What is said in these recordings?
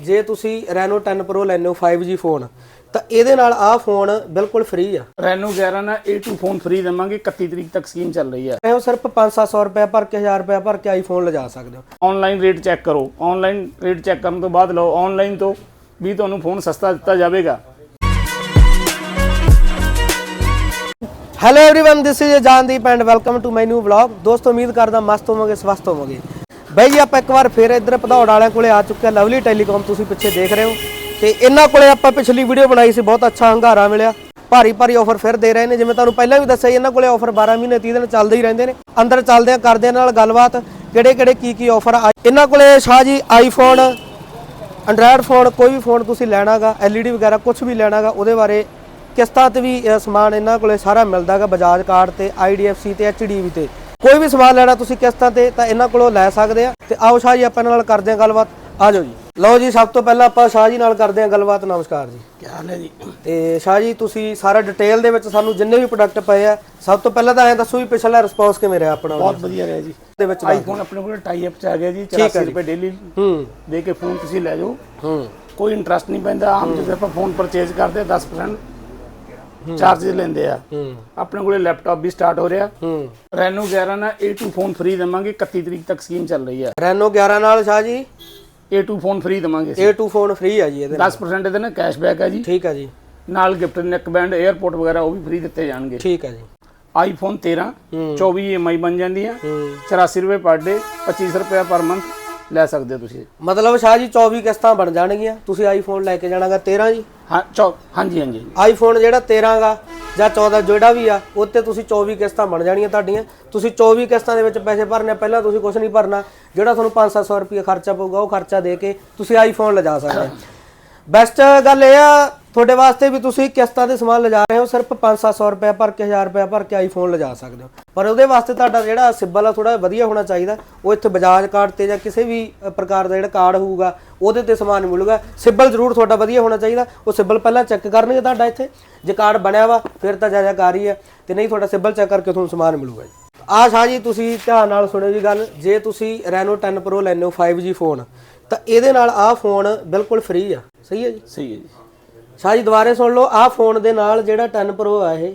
ਜੇ ਤੁਸੀਂ Reno 10 Pro ਲੈਂਦੇ ਹੋ 5G ਫੋਨ ਤਾਂ ਇਹਦੇ ਨਾਲ ਆਹ ਫੋਨ ਬਿਲਕੁਲ ਫ੍ਰੀ ਆ ਰੈਨੋ 11 ਨਾਲ A2 ਫੋਨ ਫ੍ਰੀ ਦੇਵਾਂਗੇ 31 ਤਰੀਕ ਤੱਕ ਸਕੀਮ ਚੱਲ ਰਹੀ ਹੈ ਇਹ ਸਿਰਫ 5-700 ਰੁਪਏ ਭਰ ਕੇ 1000 ਰੁਪਏ ਭਰ ਕੇ ਆਈਫੋਨ ਲਿਜਾ ਸਕਦੇ ਹੋ ਆਨਲਾਈਨ ਰੇਟ ਚੈੱਕ ਕਰੋ ਆਨਲਾਈਨ ਰੇਟ ਚੈੱਕ ਕਰਨ ਤੋਂ ਬਾਅਦ ਲਓ ਆਨਲਾਈਨ ਤੋਂ ਵੀ ਤੁਹਾਨੂੰ ਫੋਨ ਸਸਤਾ ਦਿੱਤਾ ਜਾਵੇਗਾ hello everyone this is Jandeep and welcome to my new vlog ਦੋਸਤੋ ਉਮੀਦ ਕਰਦਾ ਮਸਤ ਹੋਵੋਗੇ ਸਵਸਥ ਹੋਵੋਗੇ ਬਈ ਜੀ ਆਪਾਂ ਇੱਕ ਵਾਰ ਫੇਰ ਇੱਧਰ ਭਦੌੜ ਵਾਲਿਆਂ ਕੋਲੇ ਆ ਚੁੱਕੇ ਹਾਂ। ਲਵਲੀ ਟੈਲੀਕਾਮ ਤੁਸੀਂ ਪਿੱਛੇ ਦੇਖ ਰਹੇ ਹੋ। ਤੇ ਇਹਨਾਂ ਕੋਲੇ ਆਪਾਂ ਪਿਛਲੀ ਵੀਡੀਓ ਬਣਾਈ ਸੀ ਬਹੁਤ ਅੱਛਾ ਹੰਗਾਰਾ ਮਿਲਿਆ। ਭਾਰੀ ਭਾਰੀ ਆਫਰ ਫਿਰ ਦੇ ਰਹੇ ਨੇ। ਜਿਵੇਂ ਤੁਹਾਨੂੰ ਪਹਿਲਾਂ ਵੀ ਦੱਸਿਆ ਸੀ, ਇਹਨਾਂ ਕੋਲੇ ਆਫਰ 12 ਮਹੀਨੇ 30 ਦਿਨ ਚੱਲਦੇ ਹੀ ਰਹਿੰਦੇ ਨੇ। ਅੰਦਰ ਚੱਲਦੇ ਆ ਕਰਦੇ ਆ ਨਾਲ ਗੱਲਬਾਤ ਕਿਹੜੇ ਕਿਹੜੇ ਕੀ ਕੀ ਆਫਰ ਆ। ਇਹਨਾਂ ਕੋਲੇ Shah ji iPhone Android phone ਕੋਈ ਵੀ ਫੋਨ ਤੁਸੀਂ ਲੈਣਾਗਾ LED ਵਗੈਰਾ ਕੁਝ ਵੀ ਲੈਣਾਗਾ ਉਹਦੇ ਬਾਰੇ ਕਿਸ਼ਤਾਂ ਤੇ ਵੀ ਸਮਾਨ ਇਹਨਾਂ ਕੋਲੇ ਸਾਰਾ ਮਿਲਦਾਗਾ ਬਜਾਜ ਕਾਰਡ ਤੇ IDFC ਤੇ HDB ਤੇ। ਕੋਈ ਵੀ ਸਮਾਨ ਲੈਣਾ ਤੁਸੀਂ ਕਿਸ਼ਤਾਂ ਤੇ ਤਾਂ ਇਹਨਾਂ ਕੋਲੋਂ ਲੈ ਸਕਦੇ ਆ। ਤੇ ਆਓ ਸ਼ਾਹ ਜੀ ਆਪਾਂ ਇਹਨਾਂ ਨਾਲ ਕਰਦੇ ਆ ਗੱਲਬਾਤ। ਆ ਜਾਓ ਜੀ। ਲਓ ਜੀ ਸਭ ਤੋਂ ਪਹਿਲਾਂ ਆਪਾਂ ਸ਼ਾਹ ਜੀ ਨਾਲ ਕਰਦੇ ਆ ਗੱਲਬਾਤ। ਨਮਸਕਾਰ ਜੀ। ਕੀ ਹਾਲ ਹੈ ਜੀ? ਤੇ ਸ਼ਾਹ ਜੀ ਤੁਸੀਂ ਸਾਰਾ ਡਿਟੇਲ ਦੇ ਵਿੱਚ ਸਾਨੂੰ ਜਿੰਨੇ ਵੀ ਪ੍ਰੋਡਕਟ ਪਏ ਆ ਸਭ ਤੋਂ ਪਹਿਲਾਂ ਤਾਂ ਐਂ ਦੱਸੋ ਵੀ ਪਿਛਲਾ ਰਿਸਪੌਂਸ ਕਿਵੇਂ ਰਿਹਾ ਆਪਣਾ ਬਹੁਤ ਵਧੀਆ ਰਿਹਾ ਜੀ। ਦੇ ਵਿੱਚ ਆਈਫੋਨ ਆਪਣੇ ਕੋਲ ਟਾਈ ਅਪ ਚ ਆ ਗਿਆ ਜੀ 84 ਰੁਪਏ ਡੇਲੀ ਹੂੰ। ਦੇ ਕੇ ਫੋਨ ਤੁਸੀਂ ਲੈ ਜਾਓ। ਹੂੰ। ਕੋਈ ਇੰਟਰਸਟ ਨਹੀਂ ਪੈਂਦਾ ਆਮ ਜਦੋਂ ਆਪਾਂ ਫੋਨ ਪਰਚੇਜ਼ ਕਰਦੇ ਆ 10% ਚਾਰजेस ਲੈਂਦੇ ਆ। ਆਪਣੇ ਕੋਲੇ ਲੈਪਟਾਪ ਵੀ ਸਟਾਰਟ ਹੋ ਰਿਹਾ। ਰੈਨੋ 11 ਨਾਲ A2 ਫੋਨ ਫ੍ਰੀ ਦੇਵਾਂਗੇ 31 ਤਰੀਕ ਤੱਕ ਸਕੀਮ ਚੱਲ ਰਹੀ ਹੈ ਰੈਨੋ 11 ਨਾਲ Shah ji? A2 phone free ਦੇਵਾਂਗੇ A2 ਫੋਨ ਫ੍ਰੀ ਆ ਜੀ ਇਹਦੇ 10% ਇਹਦੇ ਨਾਲ ਕੈਸ਼ਬੈਕ ਆ ਜੀ। ਠੀਕ ਆ ਜੀ। ਨਾਲ ਗਿਫਟ ਨੈਕ ਬੈਂਡ 에어ਪੋਰਟ ਵਗੈਰਾ ਉਹ ਵੀ ਫ੍ਰੀ ਦਿੱਤੇ ਜਾਣਗੇ। ਠੀਕ ਆ ਜੀ। ਆਈਫੋਨ 13 24 EMI ਬਣ ਜਾਂਦੀ ਆ 84 ਰੁਪਏ ਪਰ ਡੇ 25 ਰੁਪਏ ਪਰ ਮੰਥ ਲੈ ਸਕਦੇ ਹੋ ਤੁਸੀਂ। ਮਤਲਬ ਸ਼ਾਹ ਜੀ 24 ਕਿਸ਼ਤਾਂ ਬਣ ਜਾਣਗੀਆਂ। ਤੁਸੀਂ ਆਈਫੋਨ ਲੈ ਕੇ ਜਾਣਾਗਾ 13 ਜੀ। ਹਾਂ ਚੌ ਹਾਂਜੀ ਹਾਂਜੀ। ਆਈਫੋਨ ਜਿਹੜਾ 13 ਗਾ ਜਾਂ 14 ਜਿਹੜਾ ਵੀ ਆ ਉੱਤੇ ਤੁਸੀਂ 24 ਕਿਸ਼ਤਾਂ ਬਣ ਜਾਣੀਆਂ ਤੁਹਾਡੀਆਂ। ਤੁਸੀਂ 24 ਕਿਸ਼ਤਾਂ ਦੇ ਵਿੱਚ ਪੈਸੇ ਭਰਨੇ ਆ, ਪਹਿਲਾਂ ਤੁਸੀਂ ਕੁਝ ਨਹੀਂ ਭਰਨਾ। ਜਿਹੜਾ ਤੁਹਾਨੂੰ 5-700 ਰੁਪਏ ਖਰਚਾ ਪਊਗਾ ਉਹ ਖਰਚਾ ਦੇ ਕੇ ਤੁਸੀਂ ਆਈਫੋਨ ਲਿਜਾ ਸਕਦੇ ਬੈਸਟ ਗੱਲ ਇਹ ਆ ਤੁਹਾਡੇ ਵਾਸਤੇ ਵੀ ਤੁਸੀਂ ਕਿਸ਼ਤਾਂ ਤੇ ਸਮਾਨ ਲਿਜਾ ਰਹੇ ਹੋ, ਸਿਰਫ 5-700 ਰੁਪਏ ਭਰ ਕੇ 1000 ਰੁਪਏ ਭਰ ਕੇ ਆਈਫੋਨ ਲਿਜਾ ਸਕਦੇ ਹੋ। ਪਰ ਉਹਦੇ ਵਾਸਤੇ ਤੁਹਾਡਾ ਜਿਹੜਾ ਸਿਬਲ ਆ ਥੋੜਾ ਵਧੀਆ ਹੋਣਾ ਚਾਹੀਦਾ। ਉਹ ਇੱਥੇ ਬਜਾਜ ਕਾਰਡ ਤੇ ਜਾਂ ਕਿਸੇ ਵੀ ਪ੍ਰਕਾਰ ਦਾ ਜਿਹੜਾ ਕਾਰਡ ਹੋਊਗਾ, ਉਹਦੇ ਤੇ ਸਮਾਨ ਮਿਲੂਗਾ। ਸਿਬਲ ਜ਼ਰੂਰ ਤੁਹਾਡਾ ਵਧੀਆ ਹੋਣਾ ਚਾਹੀਦਾ। ਉਹ ਸਿਬਲ ਪਹਿਲਾਂ ਚੈੱਕ ਕਰਨਗੇ ਤੁਹਾਡਾ ਇੱਥੇ। ਜੇ ਕਾਰਡ ਬਣਿਆ ਵਾ, ਫਿਰ ਤਾਂ ਜਾਇਜ਼ਾਕਾਰ ਹੀ ਆ। ਤੇ ਨਹੀਂ, ਤੁਹਾਡਾ ਸਿਬਲ ਚੈੱਕ ਕਰਕੇ ਤੁਹਾਨੂੰ ਸਮਾਨ ਮਿਲੂਗਾ ਜੀ। ਆਹ ਸ਼ਾਹ ਜੀ, ਤੁਸੀਂ ਧਿਆਨ ਨਾਲ ਸੁਣਿਓ ਜੀ ਗੱਲ। ਜੇ ਤੁਸੀਂ Reno 10 Pro ਲੈਂਦੇ ਹੋ 5G ਫੋਨ ਤਾਂ ਇਹਦੇ ਨਾਲ ਆਹ ਫੋਨ ਬਿਲਕੁਲ ਫ੍ਰੀ ਆ। ਸਹੀ ਹੈ ਜੀ? ਸਹੀ ਹੈ ਜੀ। ਸ਼ਾਹ ਜੀ ਦੁਬਾਰੇ ਸੁਣ ਲਓ ਆਹ ਫੋਨ ਦੇ ਨਾਲ ਜਿਹੜਾ 10 Pro ਆ ਇਹ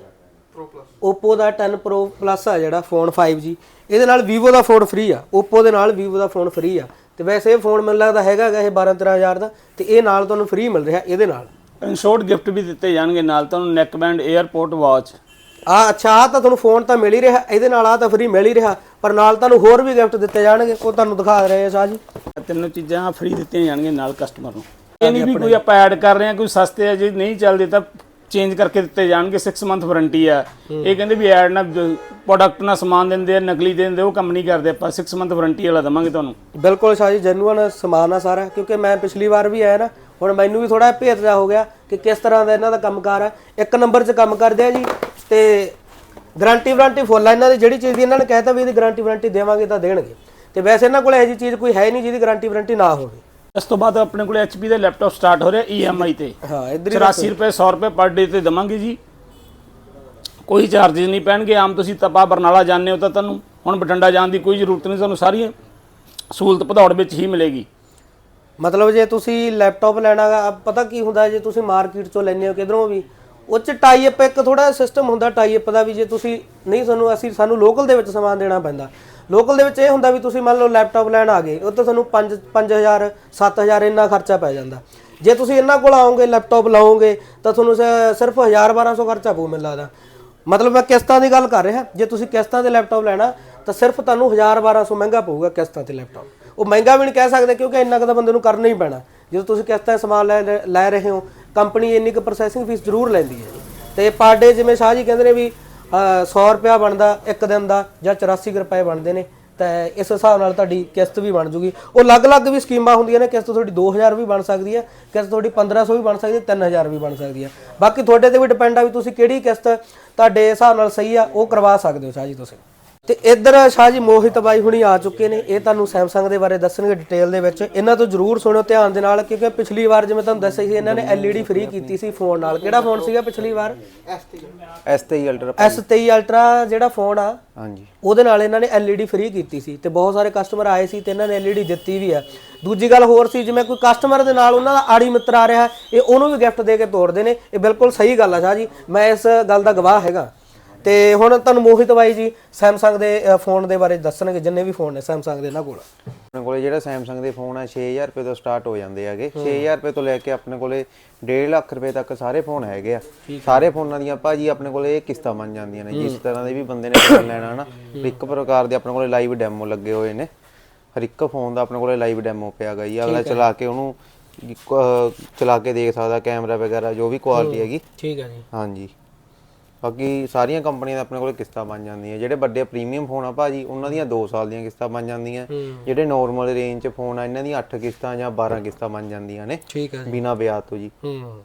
Oppo ਦਾ 10 Pro Plus ਆ ਜਿਹੜਾ ਫੋਨ 5G ਇਹਦੇ ਨਾਲ Vivo ਦਾ ਫੋਨ ਫ੍ਰੀ ਆ Oppo ਦੇ ਨਾਲ Vivo ਦਾ ਫੋਨ ਫ੍ਰੀ ਆ। ਤੇ ਵੈਸੇ ਇਹ ਫੋਨ ਮੈਨੂੰ ਲੱਗਦਾ ਹੈਗਾ ਗਾ ਇਹ 12 13000 ਦਾ ਤੇ ਇਹ ਨਾਲ ਤੁਹਾਨੂੰ ਫ੍ਰੀ ਮਿਲ ਰਿਹਾ ਇਹਦੇ ਨਾਲ। ਇਨਸ਼ੋਰਟ ਗਿਫਟ ਵੀ ਦਿੱਤੇ ਜਾਣਗੇ ਨਾਲ ਤੁਹਾਨੂੰ ਨੈਕ ਬੈਂਡ 에어ਪੋਰਟ ਵਾਚ ਆ ਅੱਛਾ ਆ ਤਾਂ ਤੁਹਾਨੂੰ ਫੋਨ ਤਾਂ ਮਿਲ ਹੀ ਰਿਹਾ ਇਹਦੇ ਨਾਲ ਆ ਤਾਂ ਫ੍ਰੀ ਮਿਲ ਹੀ ਰਿਹਾ ਪਰ ਨਾਲ ਤੁਹਾਨੂੰ ਹੋਰ ਵੀ ਗਿਫਟ ਦਿੱਤੇ ਜਾਣਗੇ ਉਹ ਤੁਹਾਨੂੰ ਦਿਖਾ ਰਹੇ ਆ ਸ਼ਾਹ ਜੀ ਤਿੰਨੋਂ ਚੀਜ਼ਾਂ ਫ੍ਰੀ ਦਿੱਤੀਆਂ ਜਾਣਗੀਆਂ ਨਾਲ ਕਸਟਮਰ ਨੂੰ। ਇਹ ਨਹੀਂ ਵੀ ਕੋਈ ਆਪਾਂ ਐਡ ਕਰ ਰਹੇ ਹਾਂ ਕੋਈ ਸਸਤੇ ਆ ਜੇ ਨਹੀਂ ਚੱਲਦੇ ਤਾਂ ਚੇਂਜ ਕਰਕੇ ਦਿੱਤੇ ਜਾਣਗੇ 6 ਮੰਥ ਵਾਰੰਟੀ ਆ। ਇਹ ਕਹਿੰਦੇ ਵੀ ਐਡ ਨਾ ਪ੍ਰੋਡਕਟ ਨਾਲ ਸਮਾਨ ਦਿੰਦੇ ਆ ਨਕਲੀ ਦਿੰਦੇ ਉਹ ਕੰਮ ਨਹੀਂ ਕਰਦੇ ਆਪਾਂ। 6 ਮੰਥ ਵਾਰੰਟੀ ਵਾਲਾ ਦਵਾਂਗੇ ਤੁਹਾਨੂੰ। ਬਿਲਕੁਲ ਸ਼ਾਹ ਜੀ ਜੈਨੂਅਨ ਸਮਾਨ ਆ ਸਾਰਾ ਕਿਉਂਕਿ ਮੈਂ ਪਿਛਲੀ ਵਾਰ ਵੀ ਆਇਆ ਨਾ ਹੁਣ ਮੈਨੂੰ ਵੀ ਥੋੜਾ ਭੇਤ ਜਾ ਹੋ ਗਿਆ ਕਿ ਕਿਸ ਤਰ੍ਹਾਂ ਦਾ ਇਹਨਾਂ ਦਾ ਕੰਮਕਾਰ ਆ। ਇੱਕ ਨੰਬਰ 'ਚ ਕੰਮ ਕਰਦੇ ਆ ਜੀ ਤੇ ਗਾਰੰਟੀ ਵਾਰੰਟੀ ਫੁੱਲ ਆ। ਇਹਨਾਂ ਦੀ ਜਿਹੜੀ ਚੀਜ਼ ਦੀ ਇਹਨਾਂ ਨੇ ਕਹਿਤਾ ਵੀ ਇਹਦੀ ਗਾਰੰਟੀ ਵਾਰੰਟੀ ਦੇਵਾਂਗੇ ਤਾਂ ਦੇਣਗੇ। ਤੇ ਵੈਸੇ ਇਹਨਾਂ ਕੋਲ ਇਹੋ ਜਿਹੀ ਚੀਜ਼ ਕੋਈ ਹੈ ਨਹੀਂ ਜਿਹਦੀ ਗਾਰੰਟੀ ਵਾਰੰਟੀ ਨਾ ਹੋਵੇ। ਇਸ ਤੋਂ ਬਾਅਦ ਆਪਣੇ ਕੋਲ HP ਦੇ ਲੈਪਟਾਪ ਸਟਾਰਟ ਹੋ ਰਿਹਾ EMI ਤੇ। ਹਾਂ ਇਧਰ ਹੀ 84 ਰੁਪਏ 100 ਰੁਪਏ ਪਰ ਡੇ ਤੇ ਦਵਾਂਗੇ ਜੀ। ਕੋਈ ਚਾਰजेस ਨਹੀਂ ਪੈਣਗੇ ਆਮ ਤੁਸੀਂ ਤਪਾ ਬਰਨਾਲਾ ਜਾਂਦੇ ਹੋ ਤਾਂ ਤੁਹਾਨੂੰ ਹੁਣ ਬਟੰਡਾ ਜਾਣ ਦੀ ਕੋਈ ਜ਼ਰੂਰਤ ਨਹੀਂ ਤੁਹਾਨੂੰ ਸਾਰੀ ਸਹੂਲਤ ਭਦੌੜ ਵਿੱਚ ਹੀ ਮਿਲੇਗੀ। ਮਤਲਬ ਜੇ ਤੁਸੀਂ ਲੈਪਟਾਪ ਲੈਣਾਗਾ ਪਤਾ ਕੀ ਹੁੰਦਾ ਜੇ ਤੁਸੀਂ ਮਾਰਕੀਟ ਚੋਂ ਲੈਣੇ ਹੋ ਕਿਧਰੋਂ ਵੀ ਉਹ ਚ ਟਾਈ ਅਪ ਇੱਕ ਥੋੜਾ ਸਿਸਟਮ ਹੁੰਦਾ ਟਾਈ ਅਪ ਦਾ ਵੀ ਜੇ ਤੁਸੀਂ ਨਹੀਂ ਸਾਨੂੰ ਅਸੀਂ ਸਾਨੂੰ ਲੋਕਲ ਦੇ ਵਿੱਚ ਸਮਾਨ ਦੇਣਾ ਪੈਂਦਾ। ਲੋਕਲ ਦੇ ਵਿੱਚ ਇਹ ਹੁੰਦਾ ਵੀ ਤੁਸੀਂ ਮੰਨ ਲਓ ਲੈਪਟਾਪ ਲੈਣ ਆ ਗਏ ਉਹ ਤਾਂ ਤੁਹਾਨੂੰ 5 5000 7000 ਇੰਨਾ ਖਰਚਾ ਪੈ ਜਾਂਦਾ। ਜੇ ਤੁਸੀਂ ਇਹਨਾਂ ਕੋਲ ਆਓਗੇ, ਲੈਪਟਾਪ ਲਾਓਗੇ, ਤਾਂ ਤੁਹਾਨੂੰ ਸ- ਸਿਰਫ 1000 1200 ਖਰਚਾ ਪਊ ਮੈਨੂੰ ਲੱਗਦਾ। ਮਤਲਬ ਮੈਂ ਕਿਸ਼ਤਾਂ ਦੀ ਗੱਲ ਕਰ ਰਿਹਾ, ਜੇ ਤੁਸੀਂ ਕਿਸ਼ਤਾਂ ਤੇ ਲੈਪਟਾਪ ਲੈਣਾ, ਤਾਂ ਸਿਰਫ ਤੁਹਾਨੂੰ 1000 1200 ਮਹਿੰਗਾ ਪਊਗਾ ਕਿਸ਼ਤਾਂ ਤੇ ਲੈਪਟਾਪ। ਉਹ ਮਹਿੰਗਾ ਵੀ ਨਹੀਂ ਕਹਿ ਸਕਦੇ, ਕਿਉਂਕਿ ਇੰਨਾ ਕੁ ਤਾਂ ਬੰਦੇ ਨੂੰ ਕਰਨਾ ਹੀ ਪੈਣਾ। ਜਦੋਂ ਤੁਸੀਂ ਕਿਸ਼ਤਾਂ ਤੇ ਸਮਾਨ ਲੈ, ਲੈ- ਲੈ ਰਹੇ ਹੋ, ਕੰਪਨੀ ਇੰਨੀ ਕੁ ਪ੍ਰੋਸੈਸਿੰਗ ਫੀਸ ਜ਼ਰੂਰ ਲੈਂਦੀ ਹੈ। ਜੀ ਤੇ ਪਰ ਡੇ ਜਿਵੇਂ ਸ਼ਾਹ ਜੀ ਕਹਿੰਦੇ ਨੇ ਵੀ 100 ਰੁਪਿਆ ਬਣਦਾ, ਇੱਕ ਦਿਨ ਦਾ, ਜਾਂ 84 ਕੁ ਰੁਪਏ ਬਣਦੇ ਨੇ, ਤਾਂ ਇਸ ਹਿਸਾਬ ਨਾਲ ਤੁਹਾਡੀ ਕਿਸ਼ਤ ਵੀ ਬਣ ਜੂਗੀ। ਉਹ ਅਲੱਗ-ਅਲੱਗ ਵੀ ਸਕੀਮਾਂ ਹੁੰਦੀਆਂ ਨੇ, ਕਿਸ਼ਤ ਤੁਹਾਡੀ 2000 ਵੀ ਬਣ ਸਕਦੀ ਹੈ, ਕਿਸ਼ਤ ਤੁਹਾਡੀ 1500 ਵੀ ਬਣ ਸਕਦੀ ਹੈ 3000 ਵੀ ਬਣ ਸਕਦੀ ਹੈ। ਬਾਕੀ ਤੁਹਾਡੇ ਤੇ ਵੀ ਡਿਪੈਂਡ ਆ ਵੀ ਤੁਸੀਂ ਕਿਹੜੀ ਕਿਸ਼ਤ ਤੁਹਾਡੇ ਹਿਸਾਬ ਨਾਲ ਸਹੀ ਆ, ਉਹ ਕਰਵਾ ਸਕਦੇ ਹੋ ਸ਼ਾਹ ਜੀ ਤੁਸੀਂ। ਤੇ ਇੱਧਰ ਸ਼ਾਹ ਜੀ ਮੋਹਿਤ ਬਾਈ ਹੁਣੀ ਆ ਚੁੱਕੇ ਨੇ ਇਹ ਤੁਹਾਨੂੰ Samsung ਦੇ ਬਾਰੇ ਦੱਸਣਗੇ ਡਿਟੇਲ ਦੇ ਵਿੱਚ। ਇਹਨਾਂ ਤੋਂ ਜਰੂਰ ਸੁਣਿਓ ਧਿਆਨ ਦੇ ਨਾਲ ਕਿਉਂਕਿ ਪਿਛਲੀ ਵਾਰ ਜਿਵੇਂ ਤੁਹਾਨੂੰ ਦੱਸਿਆ ਸੀ ਇਹਨਾਂ ਨੇ LED ਫ੍ਰੀ ਕੀਤੀ ਸੀ ਫੋਨ ਨਾਲ। ਕਿਹੜਾ ਫੋਨ ਸੀਗਾ ਪਿਛਲੀ ਵਾਰ? S23 ਅਲਟਰਾ S23 Ultra ਜਿਹੜਾ ਫੋਨ ਆ ਹਾਂਜੀ। ਉਹਦੇ ਨਾਲ ਇਹਨਾਂ ਨੇ LED ਫ੍ਰੀ ਕੀਤੀ ਸੀ ਤੇ ਬਹੁਤ ਸਾਰੇ ਕਸਟਮਰ ਆਏ ਸੀ ਤੇ ਇਹਨਾਂ ਨੇ LED ਦਿੱਤੀ ਵੀ ਆ। ਦੂਜੀ ਗੱਲ ਹੋਰ ਸੀ ਜਿਵੇਂ ਕੋਈ ਕਸਟਮਰ ਦੇ ਨਾਲ ਉਹਨਾਂ ਦਾ ਆੜੀ ਮਿੱਤਰ ਆ ਰਿਹਾ ਇਹ ਉਹਨੂੰ ਵੀ ਗਿਫਟ ਦੇ ਕੇ ਤੋਰਦੇ ਨੇ। ਇਹ ਬਿਲਕੁਲ ਸਹੀ ਗੱਲ ਆ ਸ਼ਾਹ ਜੀ। ਮੈਂ ਇਸ ਗੱਲ ਦਾ ਗਵਾਹ ਹੈਗਾ। ਤੇ ਹੁਣ ਤੁਹਾਨੂੰ ਮੋਹਿਤ ਬਾਈ ਜੀ Samsung ਦੇ ਫੋਨ ਦੇ ਬਾਰੇ ਦੱਸਣਗੇ ਜਿੰਨੇ ਵੀ ਫੋਨ ਨੇ Samsung ਦੇ ਇਹਨਾਂ ਕੋਲ। ਆਪਣੇ ਕੋਲੇ ਜਿਹੜਾ Samsung ਦੇ ਫੋਨ ਆ 6000 ਰੁਪਏ ਤੋਂ ਸਟਾਰਟ ਹੋ ਜਾਂਦੇ ਹੈਗੇ। 6000 ਰੁਪਏ ਤੋਂ ਲੈ ਕੇ ਆਪਣੇ ਕੋਲੇ 1.5 ਲੱਖ ਰੁਪਏ ਤੱਕ ਸਾਰੇ ਫੋਨ ਹੈਗੇ ਆ। ਸਾਰੇ ਫੋਨਾਂ ਦੀਆਂ ਭਾਜੀ ਆਪਣੇ ਕੋਲੇ ਇਹ ਕਿਸ਼ਤਾਂ ਬਣ ਜਾਂਦੀਆਂ ਨੇ। ਜਿਸ ਤਰ੍ਹਾਂ ਦੇ ਵੀ ਬੰਦੇ ਨੇ ਫੋਨ ਲੈਣਾ ਨਾ ਇੱਕ ਪ੍ਰਕਾਰ ਦੇ ਆਪਣੇ ਕੋਲੇ ਲਾਈਵ ਡੈਮੋ ਲੱਗੇ ਹੋਏ ਨੇ। ਹਰ ਇੱਕ ਫੋਨ ਦਾ ਆਪਣੇ ਕੋਲੇ ਲਾਈਵ ਡੈਮੋ ਪਿਆ ਗਾ ਜੀ। ਅਗਲਾ ਚਲਾ ਕੇ ਉਹਨੂੰ ਚਲਾ ਕੇ ਦੇਖ ਸਕਦਾ ਕੈਮਰਾ ਵਗੈਰਾ ਜੋ ਵੀ ਕੁਆਲਿਟੀ ਹੈਗੀ। ਠੀਕ ਹੈ ਜੀ। ਹਾਂਜੀ। ਬਾਕੀ ਸਾਰੀਆਂ ਕੰਪਨੀਆਂ ਦੇ ਆਪਣੇ ਕੋਲ ਕਿਸ਼ਤਾਂ ਬਣ ਜਾਂਦੀਆਂ। ਜਿਹੜੇ ਵੱਡੇ ਪ੍ਰੀਮੀਅਮ ਫੋਨ ਆ ਭਾਜੀ ਉਹਨਾਂ ਦੀਆਂ 2 ਸਾਲ ਦੀਆਂ ਕਿਸ਼ਤਾਂ ਬਣ ਜਾਂਦੀਆਂ। ਜਿਹੜੇ ਨਾਰਮਲ ਰੇਂਜ 'ਚ ਫੋਨ ਆ ਇਹਨਾਂ ਦੀਆਂ 8 ਕਿਸ਼ਤਾਂ ਜਾਂ 12 ਕਿਸ਼ਤਾਂ ਬਣ ਜਾਂਦੀਆਂ ਨੇ ਠੀਕ ਹੈ ਜੀ। ਬਿਨਾ ਵਿਆਜ ਤੋਂ ਜੀ। ਹੂੰ।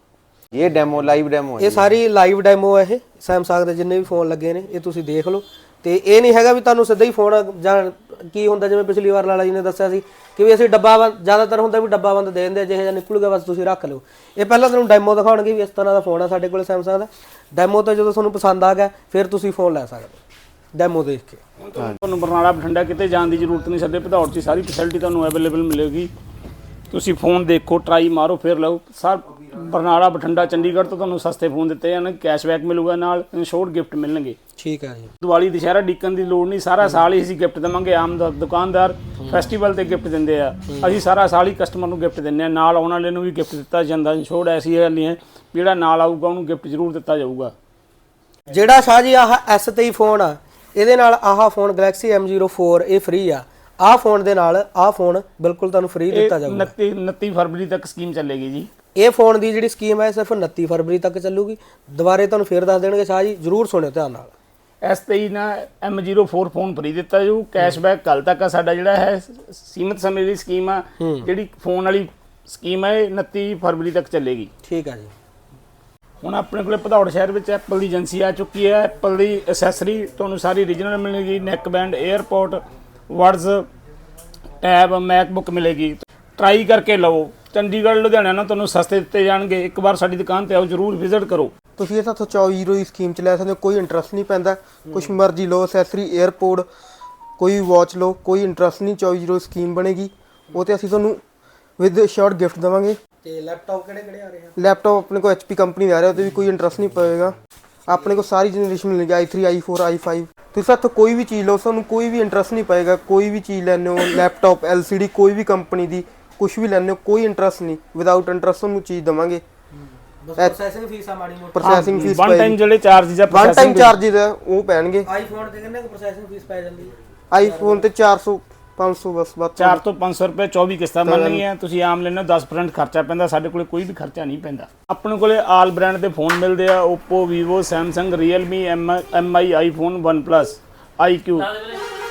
ਇਹ ਡੈਮੋ ਲਾਈਵ ਡੈਮੋ ਹੈ ਇਹ ਸਾਰੀ ਲਾਈਵ ਡੈਮੋ ਹੈ ਇਹ Samsung ਦੇ ਜਿੰਨੇ ਵੀ ਫੋਨ ਲੱਗੇ ਨੇ ਇਹ ਤੁਸੀਂ ਦੇਖ ਲਓ। ਤੇ ਇਹ ਨਹੀਂ ਹੈਗਾ ਵੀ ਤੁਹਾਨੂੰ ਸਿੱਧਾ ਹੀ ਫੋਨ ਜਾਂ ਕੀ ਹੁੰਦਾ, ਜਿਵੇਂ ਪਿਛਲੀ ਵਾਰ ਲਾਲਾ ਜੀ ਨੇ ਦੱਸਿਆ ਸੀ ਕਿ ਵੀ ਅਸੀਂ ਡੱਬਾ ਬੰਦ ਜ਼ਿਆਦਾਤਰ ਹੁੰਦਾ ਵੀ ਡੱਬਾ ਬੰਦ ਦੇ ਦਿੰਦੇ ਜਿਹੇ ਜਿਹਾ ਨਿਕਲੂਗਾ ਬਸ ਤੁਸੀਂ ਰੱਖ ਲਓ। ਇਹ ਪਹਿਲਾਂ ਤੁਹਾਨੂੰ ਡੈਮੋ ਦਿਖਾਉਣਗੇ ਵੀ ਇਸ ਤਰ੍ਹਾਂ ਦਾ ਫੋਨ ਆ ਸਾਡੇ ਕੋਲ ਸੈਮਸੰਗ ਦਾ। ਡੈਮੋ ਤੋਂ ਜਦੋਂ ਤੁਹਾਨੂੰ ਪਸੰਦ ਆ ਗਿਆ, ਫਿਰ ਤੁਸੀਂ ਫੋਨ ਲੈ ਸਕਦੇ ਹੋ। ਡੈਮੋ ਦੇਖ ਕੇ। ਤੁਹਾਨੂੰ ਬਰਨਾਲਾ ਬਠਿੰਡਾ ਕਿਤੇ ਜਾਣ ਦੀ ਜ਼ਰੂਰਤ ਨਹੀਂ, ਸਾਡੇ ਭਦੌੜ 'ਚ ਸਾਰੀ ਫੈਸਿਲਿਟੀ ਤੁਹਾਨੂੰ ਅਵੇਲੇਬਲ ਮਿਲੇਗੀ। ਤੁਸੀਂ ਫੋਨ ਦੇਖੋ ਟਰਾਈ ਮਾਰੋ, ਫਿਰ ਲਓ। ਸਰ ਬਰਨਾਲਾ ਬਠਿੰਡਾ ਚੰਡੀਗੜ੍ਹ ਤੋਂ ਤੁਹਾਨੂੰ ਸਸਤੇ ਫੋਨ ਦਿੱਤੇ ਜਾਣਗੇ ਕੈਸ਼ਬੈਕ ਮਿਲੂਗਾ ਨਾਲ ਇੰਸ਼ੋਰਡ ਗਿਫਟ ਮਿਲਣਗੇ। ਠੀਕ ਹੈ ਜੀ। ਦੀਵਾਲੀ ਦੁਸ਼ਹਿਰਾ ਡਿੱਕਣ ਦੀ ਲੋੜ ਨਹੀਂ ਸਾਰਾ ਸਾਲ ਹੀ ਅਸੀਂ ਗਿਫਟ ਦੇਵਾਂਗੇ ਆਮ ਦ- ਦੁਕਾਨਦਾਰ ਫੈਸਟੀਵਲ ਤੇ ਗਿਫਟ ਦਿੰਦੇ ਆ। ਅਸੀਂ ਸਾਰਾ ਸਾਲ ਹੀ ਕਸਟਮਰ ਨੂੰ ਗਿਫਟ ਦਿੰਦੇ ਆ। ਨਾਲ ਆਉਣ ਵਾਲੇ ਨੂੰ ਵੀ ਗਿਫਟ ਦਿੱਤਾ ਜਾਂਦਾ ਇੰਸ਼ੋਰਡ ਐਸੀ ਗੱਲ ਨਹੀਂ ਹੈ ਜਿਹੜਾ ਨਾਲ ਆਊਗਾ ਉਹਨੂੰ ਗਿਫਟ ਜ਼ਰੂਰ ਦਿੱਤਾ ਜਾਊਗਾ। ਜਿਹੜਾ ਸ਼ਾਹ ਜੀ ਆਹ S23 ਫੋਨ ਆ ਇਹਦੇ ਨਾਲ ਆਹ ਫੋਨ Galaxy M04 ਇਹ ਫ੍ਰੀ ਆ। ਆਹ ਫੋਨ ਦੇ ਨਾਲ ਆਹ ਫੋਨ ਬਿਲਕੁਲ ਤੁਹਾਨੂੰ ਫ੍ਰੀ ਦਿੱਤਾ ਜਾਊਗਾ। 29 29 ਫਰਵਰੀ ਤੱਕ ਸਕੀਮ ਚੱਲੇਗੀ ਜੀ। ਇਹ ਫੋਨ ਦੀ ਜਿਹੜੀ ਸਕੀਮ ਹੈ ਸਿਰਫ 29 ਫਰਵਰੀ ਤੱਕ ਚੱਲੂਗੀ। ਦੁਬਾਰੇ ਤੁਹਾਨੂੰ ਫੇਰ ਦੱਸ ਦੇਣਗੇ ਸ਼ਾਹ ਜੀ ਜਰੂਰ ਸੁਣਿਓ ਧਿਆਨ ਨਾਲ। S23 ਨਾ M04 ਫੋਨ ਫ੍ਰੀ ਦਿੱਤਾ ਜਾਊ। ਕੈਸ਼ਬੈਕ ਕੱਲ ਤੱਕ ਆ ਸਾਡਾ ਜਿਹੜਾ ਹੈ ਸੀਮਿਤ ਸਮੇਂ ਦੀ ਸਕੀਮ ਆ। ਜਿਹੜੀ ਫੋਨ ਵਾਲੀ ਸਕੀਮ ਹੈ ਇਹ 29 ਫਰਵਰੀ ਤੱਕ ਚੱਲੇਗੀ। ਠੀਕ ਆ ਜੀ। ਹੁਣ ਆਪਣੇ ਕੋਲੇ ਭਦੌੜ ਸ਼ਹਿਰ ਵਿੱਚ ਐਪਲ ਦੀ ਏਜੰਸੀ ਆ ਚੁੱਕੀ ਹੈ। ਐਪਲ ਦੀ ਐਕਸੈਸਰੀ ਤੁਹਾਨੂੰ ਸਾਰੀ ਰੀਜਨਲ ਮਿਲੇਗੀ। ਨੈਕ ਬੈਂਡ 에ਅਰਪੋਰਟ ਵਰਡਸ ਟੈਬ ਮੈਕਬੁੱਕ ਮਿਲੇਗੀ। ਟਰਾਈ ਕਰਕੇ ਲਓ ਚੰਡੀਗੜ੍ਹ ਲੁਧਿਆਣਾ ਨਾਲ ਤੁਹਾਨੂੰ ਸਸਤੇ ਦਿੱਤੇ ਜਾਣਗੇ। ਇੱਕ ਵਾਰ ਸਾਡੀ ਦੁਕਾਨ ਤੇ ਆਓ ਜਰੂਰ ਵਿਜ਼ਿਟ ਕਰੋ। ਤੁਸੀਂ ਇਹ ਸਾਥੋਂ 24 ਯੂਰੋ ਦੀ ਸਕੀਮ ਚ ਲੈ ਸਕਦੇ ਹੋ ਕੋਈ ਇੰਟਰਸਟ ਨਹੀਂ ਪੈਂਦਾ। ਕੁਛ ਮਰਜ਼ੀ ਲਓ ਅਸੈਸਰੀ 에ਅਰਪੋਰਟ ਕੋਈ ਵਾਚ ਲਓ ਕੋਈ ਇੰਟਰਸਟ ਨਹੀਂ 24 ਯੂਰੋ ਸਕੀਮ ਬਣੇਗੀ। ਉਹ ਤੇ ਅਸੀਂ ਤੁਹਾਨੂੰ ਵਿਦ ਸ਼ਾਰਟ ਗਿਫਟ ਦੇਵਾਂਗੇ। ਤੇ ਲੈਪਟਾਪ ਕਿਹੜੇ ਕਿਹੜੇ ਆ ਰਹੇ ਆ? ਲੈਪਟਾਪ ਆਪਣੇ ਕੋਲ HP ਕੰਪਨੀ ਦਾ ਆ ਰਿਹਾ ਉਹਦੇ ਵੀ ਕੋਈ ਇੰਟਰਸਟ ਨਹੀਂ ਪਏਗਾ। ਆਪਣੇ ਕੋਲ ਸਾਰੀ ਜਨਰੇਸ਼ਨ ਮਿਲੇਗੀ i3 i4 i5 ਤੁਸੀਂ ਸਾਥੋਂ ਕੋਈ ਵੀ ਚੀਜ਼ ਲਓ ਤੁਹਾਨੂੰ ਕੋਈ ਵੀ ਇੰਟਰਸਟ ਨਹੀਂ ਪਏਗਾ। ਕੋਈ ਵੀ ਚੀਜ਼ ਲੈਣੇ ਹੋ ਲੈਪਟਾਪ LCD ਕੋਈ ਵੀ ਕੰਪਨੀ ਦੀ। ਕੁਝ ਵੀ ਲੈਣੇ ਕੋਈ ਇੰਟਰਸਟ ਨਹੀਂ ਵਿਦਆਊਟ ਇੰਟਰਸਟ ਤੁਹਾਨੂੰ ਚੀਜ਼ ਦਵਾਂਗੇ। ਬਸ ਪ੍ਰੋਸੈਸਿੰਗ ਫੀਸ ਆ ਮਾੜੀ ਮੋਟੀ। ਪ੍ਰੋਸੈਸਿੰਗ ਫੀਸ ਵਨ ਟਾਈਮ ਜਿਹੜੇ ਚਾਰजेस ਆ ਵਨ ਟਾਈਮ ਚਾਰजेस ਆ ਉਹ ਪੈਣਗੇ। ਆਈਫੋਨ ਤੇ ਕਿੰਨੇ ਪ੍ਰੋਸੈਸਿੰਗ ਫੀਸ ਪੈ ਜਾਂਦੀ ਹੈ ਆਈਫੋਨ ਤੇ 400 500 ਬਸ ਬਸ। 4 ਤੋਂ 500 ਰੁਪਏ 24 ਕਿਸ਼ਤਾਂ ਮੰਨਣੀਆਂ ਤੁਸੀਂ ਆਮ ਲੈਣਾ 10% ਖਰਚਾ ਪੈਂਦਾ ਸਾਡੇ ਕੋਲੇ ਕੋਈ ਵੀ ਖਰਚਾ ਨਹੀਂ ਪੈਂਦਾ। ਆਪਣੇ ਕੋਲੇ ਆਲ ਬ੍ਰਾਂਡ ਦੇ ਫੋਨ ਮਿਲਦੇ ਆ Oppo Vivo Samsung Realme MI iPhone OnePlus IQ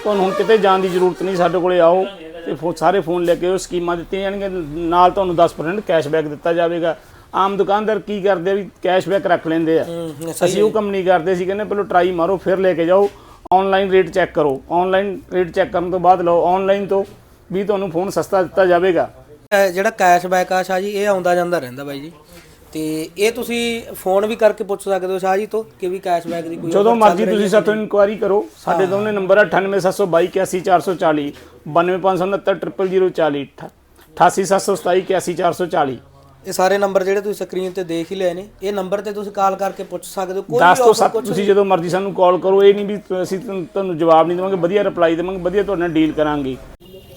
ਤੁਹਾਨੂੰ ਹੁਣ ਕਿਤੇ ਜਾਣ ਦੀ ਜ਼ਰੂਰਤ ਨਹੀਂ ਸਾਡੇ ਕੋਲੇ ਆਓ। ਤੇ ਸਾਰੇ ਫੋਨ ਲੈ ਕੇ ਉਹ ਸਕੀਮਾਂ ਦਿੱਤੀਆਂ ਜਾਣਗੀਆਂ। ਨਾਲ ਤੁਹਾਨੂੰ 10% ਕੈਸ਼ਬੈਕ ਦਿੱਤਾ ਜਾਵੇਗਾ। ਆਮ ਦੁਕਾਨਦਾਰ ਕੀ ਕਰਦੇ ਆ ਵੀ ਕੈਸ਼ਬੈਕ ਰੱਖ ਲੈਂਦੇ ਆ। ਅਸੀਂ ਉਹ ਕੰਮ ਨਹੀਂ ਕਰਦੇ ਸੀ ਕਹਿੰਦੇ ਪਹਿਲਾਂ ਟਰਾਈ ਮਾਰੋ ਫਿਰ ਲੈ ਕੇ ਜਾਓ। ਆਨਲਾਈਨ ਰੇਟ ਚੈੱਕ ਕਰੋ। ਆਨਲਾਈਨ ਰੇਟ ਚੈੱਕ ਕਰਨ ਤੋਂ ਬਾਅਦ ਲਓ। ਆਨਲਾਈਨ ਤੋਂ ਵੀ ਤੁਹਾਨੂੰ ਫੋਨ ਸਸਤਾ ਦਿੱਤਾ ਜਾਵੇਗਾ। ਜਿਹੜਾ ਕੈਸ਼ਬੈਕ ਆ ਸ਼ਾਹ ਜੀ ਇਹ ਆਉਂਦਾ ਜਾਂਦਾ ਰਹਿੰਦਾ ਬਾਈ ਜੀ। ਤੇ ਇਹ ਤੁਸੀਂ ਫੋਨ ਵੀ ਕਰਕੇ ਪੁੱਛ ਸਕਦੇ ਹੋ ਸ਼ਾਹ ਜੀ ਤੋਂ ਕਿ ਵੀ ਕੈਸ਼ਬੈਕ ਦੀ ਕੋਈ ਜਦੋਂ ਮਰਜ਼ੀ ਤੁਸੀਂ ਸਾਥੋਂ ਇਨਕੁਆਇਰੀ ਕਰੋ ਸਾਡੇ ਦੋਨੇ ਨੰਬਰ ਆ 9872281440 925690040 88727 ਇਹ ਸਾਰੇ ਨੰਬਰ ਜਿਹੜੇ ਤੁਸੀਂ ਸਕਰੀਨ ਤੇ ਦੇਖ ਹੀ ਲਏ ਨੇ ਇਹ ਨੰਬਰ ਤੇ ਤੁਸੀਂ ਕਾਲ ਕਰਕੇ ਪੁੱਛ ਸਕਦੇ ਹੋ ਕੋਈ 10 ਵੀ ਤੋਂ offer 7 ਤੁਸੀਂ ਜਦੋਂ ਮਰਜ਼ੀ ਸਾਨੂੰ ਕਾਲ ਕਰੋ ਇਹ ਨਹੀਂ ਵੀ ਅਸੀਂ ਤੁਹਾਨੂੰ- ਤੁਹਾਨੂੰ ਜਵਾਬ ਨਹੀਂ ਦੇਵਾਂਗੇ ਵਧੀਆ ਰਿਪਲਾਈ ਦੇਵਾਂਗੇ ਵਧੀਆ ਤੁਹਾਡੇ ਨਾਲ ਡੀਲ ਕਰਾਂਗੇ।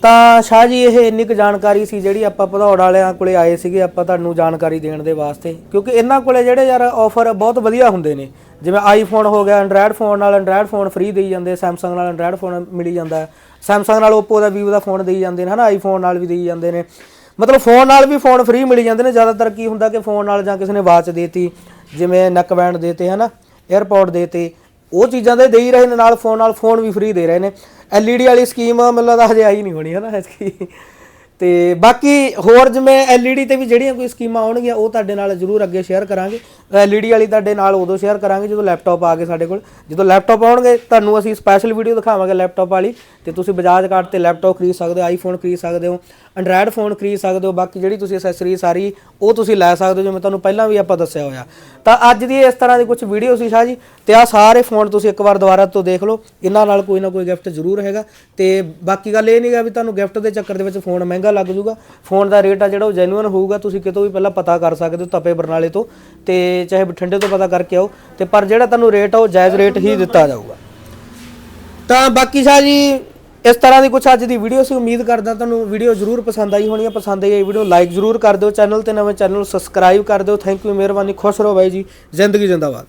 ਤਾਂ ਸ਼ਾਹ ਜੀ, ਇਹ ਇੰਨੀ ਕੁ ਜਾਣਕਾਰੀ ਸੀ ਜਿਹੜੀ ਆਪਾਂ ਭਦੌੜ ਵਾਲਿਆਂ ਕੋਲੇ ਆਏ ਸੀਗੇ, ਆਪਾਂ ਤੁਹਾਨੂੰ ਜਾਣਕਾਰੀ ਦੇਣ ਦੇ ਵਾਸਤੇ। ਕਿਉਂਕਿ ਇਹਨਾਂ ਕੋਲੇ ਜਿਹੜੇ ਯਾਰ ਆਫਰ ਬਹੁਤ ਵਧੀਆ ਹੁੰਦੇ ਨੇ। ਜਿਵੇਂ ਆਈਫੋਨ ਹੋ ਗਿਆ ਐਂਡਰਾਇਡ ਫੋਨ ਨਾਲ ਐਂਡਰਾਇਡ ਫੋਨ ਫ੍ਰੀ ਦੇਈ ਜਾਂਦੇ ਸੈਮਸੰਗ ਨਾਲ ਐਂਡਰਾਇਡ ਫੋਨ ਮਿਲੀ ਜਾਂਦਾ। ਸੈਮਸੰਗ ਨਾਲ Oppo ਦਾ, Vivo ਦਾ ਫੋਨ ਦੇਈ ਜਾਂਦੇ ਨੇ, ਹਨਾ? ਆਈਫੋਨ ਨਾਲ ਵੀ ਦੇਈ ਜਾਂਦੇ ਨੇ। ਮਤਲਬ ਫੋਨ ਨਾਲ ਵੀ ਫੋਨ ਫ੍ਰੀ ਮਿਲੀ ਜਾਂਦੇ ਨੇ। ਜ਼ਿਆਦਾਤਰ ਕੀ ਹੁੰਦਾ ਕਿ ਫੋਨ ਨਾਲ ਜਾਂ ਕਿਸੇ ਨੇ ਵਾਚ ਦੇਤੀ, ਜਿਵੇਂ ਨੈਕ ਬੈਂਡ ਦੇਤੇ, ਹਨਾ? 에ਅਰਪੋਰਟ ਦੇਤੇ। ਉਹ ਚੀਜ਼ਾਂ ਦੇ ਦੇ ਹੀ ਰਹੇ ਨੇ, ਨਾਲ ਫੋਨ ਨਾਲ ਫੋਨ ਵੀ ਫ੍ਰੀ ਦੇ ਰਹੇ ਨੇ। LED ਵਾਲੀ ਸਕੀਮ ਮੈਨੂੰ ਲੱਗਦਾ ਹਜੇ ਆਈ ਨਹੀਂ ਹੋਣੀ ਹੈ ਨਾ ਐਤਕੀ ਤੇ ਬਾਕੀ ਹੋਰ ਜਿਵੇਂ LED ਤੇ ਵੀ ਜਿਹੜੀਆਂ ਕੋਈ ਸਕੀਮਾਂ ਆਉਣਗੀਆਂ, ਉਹ ਤੁਹਾਡੇ ਨਾਲ ਜਰੂਰ ਅੱਗੇ ਸ਼ੇਅਰ ਕਰਾਂਗੇ। LED ਵਾਲੀ ਤੁਹਾਡੇ ਨਾਲ ਉਦੋਂ ਸ਼ੇਅਰ ਕਰਾਂਗੇ ਜਦੋਂ ਲੈਪਟਾਪ ਆ ਗਏ ਸਾਡੇ ਕੋਲ। ਜਦੋਂ ਲੈਪਟਾਪ ਆਉਣਗੇ, ਤੁਹਾਨੂੰ ਅਸੀਂ ਸਪੈਸ਼ਲ ਵੀਡੀਓ ਦਿਖਾਵਾਂਗੇ ਲੈਪਟਾਪ ਵਾਲੀ। ਤੇ ਤੁਸੀਂ ਬਜਾਜ ਕਾਰਡ ਤੇ ਲੈਪਟਾਪ ਖਰੀਦ ਸਕਦੇ ਹੋ ਆਈਫੋਨ ਖਰੀਦ ਸਕਦੇ ਹੋ ਐਂਡਰਾਇਡ ਫੋਨ ਖਰੀਦ ਸਕਦੇ ਹੋ, ਬਾਕੀ ਜਿਹੜੀ ਤੁਸੀਂ ਅਸੈਸਰੀ ਸਾਰੀ ਉਹ ਤੁਸੀਂ ਲੈ ਸਕਦੇ ਹੋ, ਜਿਵੇਂ ਤੁਹਾਨੂੰ ਪਹਿਲਾਂ ਵੀ ਆਪਾਂ ਦੱਸਿਆ ਹੋਇਆ। ਤਾਂ ਅੱਜ ਦੀ ਇਸ ਤਰ੍ਹਾਂ ਦੀ ਕੁਝ ਵੀਡੀਓ ਸੀ ਸ਼ਾਹ ਜੀ, ਤੇ ਆ ਸਾਰੇ ਫੋਨ ਤੁਸੀਂ ਇੱਕ ਵਾਰ ਦੁਬਾਰਾ ਤੋਂ ਦੇਖ ਲਓ। ਇਹਨਾਂ ਨਾਲ ਕੋਈ ਨਾ ਕੋਈ ਗਿਫਟ ਜ਼ਰੂਰ ਹੈਗਾ। ਤੇ ਬਾਕੀ ਗੱਲ ਇਹ ਨਹੀਂਗਾ ਵੀ ਤੁਹਾਨੂੰ ਗਿਫਟ ਦੇ ਚੱਕਰ ਦੇ ਵਿੱਚ ਫੋਨ ਮਹਿੰਗਾ ਲੱਗ ਜਾਊਗਾ। ਫੋਨ ਦਾ ਰੇਟ ਆ ਜਿਹੜਾ ਉਹ ਜੈਨੂਇਨ ਹੋਊਗਾ, ਤੁਸੀਂ ਕਿਤੋਂ ਵੀ ਪਹਿਲਾਂ ਪਤਾ ਕਰ ਸਕਦੇ ਹੋ ਤਪੇ ਬਰਨਾਲੇ ਤੋਂ। ਤੇ ਚਾਹੇ ਬਠਿੰਡੇ ਤੋਂ ਪਤਾ ਕਰਕੇ ਆਓ। ਤੇ ਪਰ ਜਿਹੜਾ ਤੁਹਾਨੂੰ ਰੇਟ ਆ ਉਹ ਜਾਇਜ਼ ਰੇਟ ਹੀ ਦਿੱਤਾ ਜਾਊਗਾ। ਤਾਂ ਬਾਕੀ ਸ਼ਾਹ ਜੀ ਇਸ ਤਰ੍ਹਾਂ ਦੀ ਕੁਝ ਅੱਜ ਦੀ ਵੀਡੀਓ ਸੀ, ਉਮੀਦ ਕਰਦਾ ਤੁਹਾਨੂੰ ਵੀਡੀਓ ਜਰੂਰ ਪਸੰਦ ਆਈ ਹੋਣੀ ਹੈ ਪਸੰਦ ਆਈ ਵੀਡੀਓ ਲਾਈਕ ਜਰੂਰ ਕਰ ਦਿਓ ਚੈਨਲ ਤੇ ਨਵੇਂ ਚੈਨਲ ਨੂੰ ਸਬਸਕ੍ਰਾਈਬ ਕਰ ਦਿਓ। ਥੈਂਕ ਯੂ ਮਿਹਰਬਾਨੀ, ਖੁਸ਼ ਰਹੋ ਬਾਈ ਜੀ। ਜ਼ਿੰਦਗੀ ਜਿੰਦਾਬਾਦ।